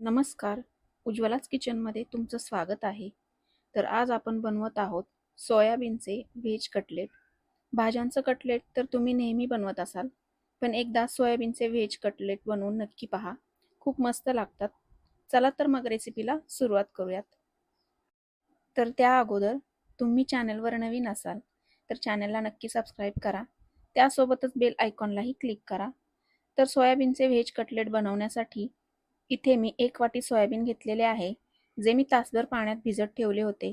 नमस्कार. उज्ज्वलाच किचनमध्ये तुमचं स्वागत आहे. तर आज आपण बनवत आहोत सोयाबीनचे व्हेज कटलेट. भाज्यांचं कटलेट तर तुम्ही नेहमी बनवत असाल पण एकदा सोयाबीनचे व्हेज कटलेट बनवून नक्की पहा. खूप मस्त लागतात. चला तर मग रेसिपीला सुरुवात करूयात. तर त्या अगोदर तुम्ही चॅनलवर नवीन असाल तर चॅनलला नक्की सबस्क्राईब करा. त्यासोबतच बेल आयकॉनलाही क्लिक करा. तर सोयाबीनचे व्हेज कटलेट बनवण्यासाठी इथे मी एक वाटी सोयाबीन घेतलेले आहे जे मी तासभर पाण्यात भिजत ठेवले होते.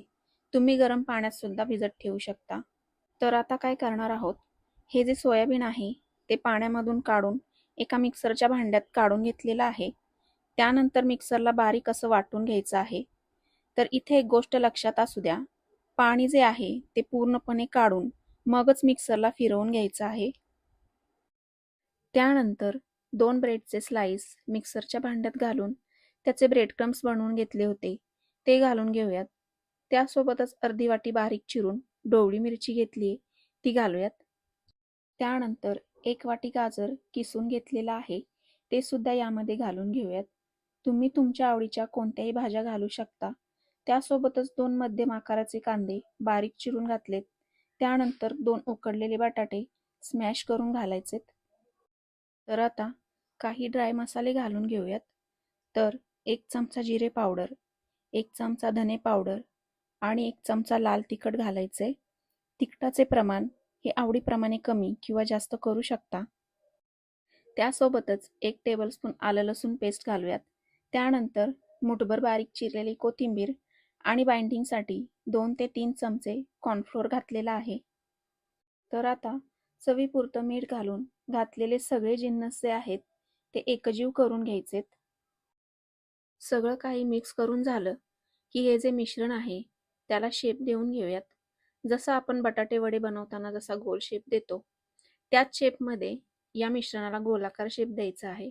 तुम्ही गरम पाण्यात सुद्धा भिजत ठेवू शकता. तर आता काय करणार आहोत? हे जे सोयाबीन आहे ते पाण्यामधून काढून एका मिक्सरच्या भांड्यात काढून घेतलेलं आहे. त्यानंतर मिक्सरला बारीक असं वाटून घ्यायचं आहे. तर इथे एक गोष्ट लक्षात असू द्या. पाणी जे आहे ते पूर्णपणे काढून मगच मिक्सरला फिरवून घ्यायचं आहे. त्यानंतर दोन ब्रेडचे स्लाइस मिक्सरच्या भांड्यात घालून त्याचे ब्रेड क्रम्स बनवून घेतले होते. ते घालून घेऊयात. त्यासोबतच अर्धी वाटी बारीक चिरून डोवळी मिरची घेतली ती घालूयात. त्यानंतर एक वाटी गाजर किसून घेतलेला आहे. ते सुद्धा यामध्ये घालून घेऊयात. तुम्ही तुमच्या आवडीच्या कोणत्याही भाज्या घालू शकता. त्यासोबतच दोन मध्यम आकाराचे कांदे बारीक चिरून घातलेत. त्यानंतर दोन उकडलेले बटाटे स्मॅश करून घालायचेत. तर आता काही ड्राय मसाले घालून घेऊयात. तर एक चमचा जिरे पावडर एक चमचा धने पावडर आणि एक चमचा लाल तिखट घालायचे. तिखटाचे प्रमाण हे आवडीप्रमाणे कमी किंवा जास्त करू शकता. त्यासोबतच एक टेबलस्पून आलं लसूण पेस्ट घालूयात. त्यानंतर मुठभर बारीक चिरलेली कोथिंबीर आणि बाइंडिंगसाठी दोन ते तीन चमचे कॉर्नफ्लोअर घातलेला आहे. तर आता चवीपुरतं मीठ घालून घातलेले सगळे जिन्नस जे आहेत ते एकजीव करून घ्यायचेत. सगळं काही मिक्स करून झालं की हे जे मिश्रण आहे त्याला शेप देऊन घेऊयात. जसं आपण बटाटे वडे बनवताना जसा गोल शेप देतो त्याच शेपमध्ये या मिश्रणाला गोलाकार शेप द्यायचा आहे.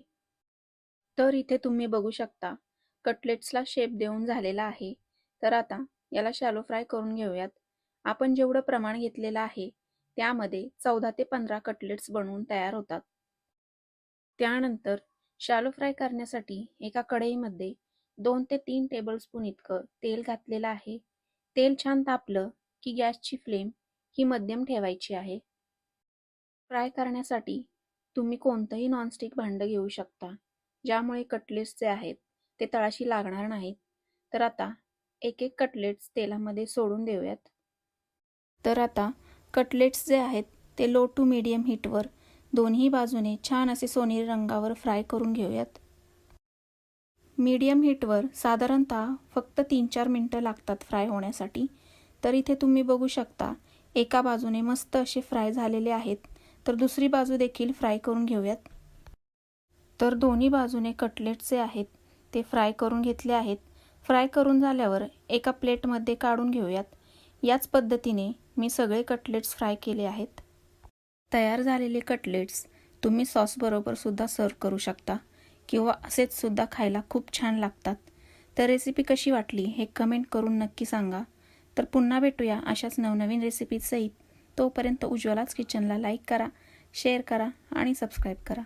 तर इथे तुम्ही बघू शकता कटलेट्सला शेप देऊन झालेला आहे. तर आता याला शॅलो फ्राय करून घेऊयात. आपण जेवढं प्रमाण घेतलेलं आहे त्यामध्ये चौदा ते पंधरा कटलेट्स बनवून तयार होतात. त्यानंतर शॅलो फ्राय करण्यासाठी एका कढईमध्ये दोन ते तीन टेबलस्पून इतकं तेल घातलेलं आहे. तेल छान तापलं की गॅसची फ्लेम ही मध्यम ठेवायची आहे. फ्राय करण्यासाठी तुम्ही कोणतंही नॉनस्टिक भांडं घेऊ शकता ज्यामुळे कटलेट्स जे आहेत ते तळाशी लागणार नाहीत. तर आता एक एक कटलेट्स तेलामध्ये सोडून देऊयात. तर आता कटलेट्स जे आहेत ते लो टू मीडियम हीटवर दोन्ही बाजूने छान असे सोनेरी रंगावर फ्राय करून घेऊयात. मीडियम हीटवर साधारणतः फक्त तीन चार मिनटं लागतात फ्राय होण्यासाठी. तर इथे तुम्ही बघू शकता एका बाजूने मस्त असे फ्राय झालेले आहेत. तर दुसरी बाजू देखील फ्राय करून घेऊयात. तर दोन्ही बाजूने कटलेट्स जे आहेत ते फ्राय करून घेतले आहेत. फ्राय करून झाल्यावर एका प्लेटमध्ये काढून घेऊयात. याच पद्धतीने मी सगळे कटलेट्स फ्राय केले आहेत. तयार झालेले कटलेट्स तुम्ही सॉसबरोबरसुद्धा सर्व्ह सर्व करू शकता किंवा असेचसुद्धा खायला खूप छान लागतात. तर रेसिपी कशी वाटली हे कमेंट करून नक्की सांगा. तर पुन्हा भेटूया अशाच नवनवीन रेसिपीसहित तोपर्यंत उज्ज्वलाच किचनला लाईक करा शेअर करा आणि सबस्क्राईब करा.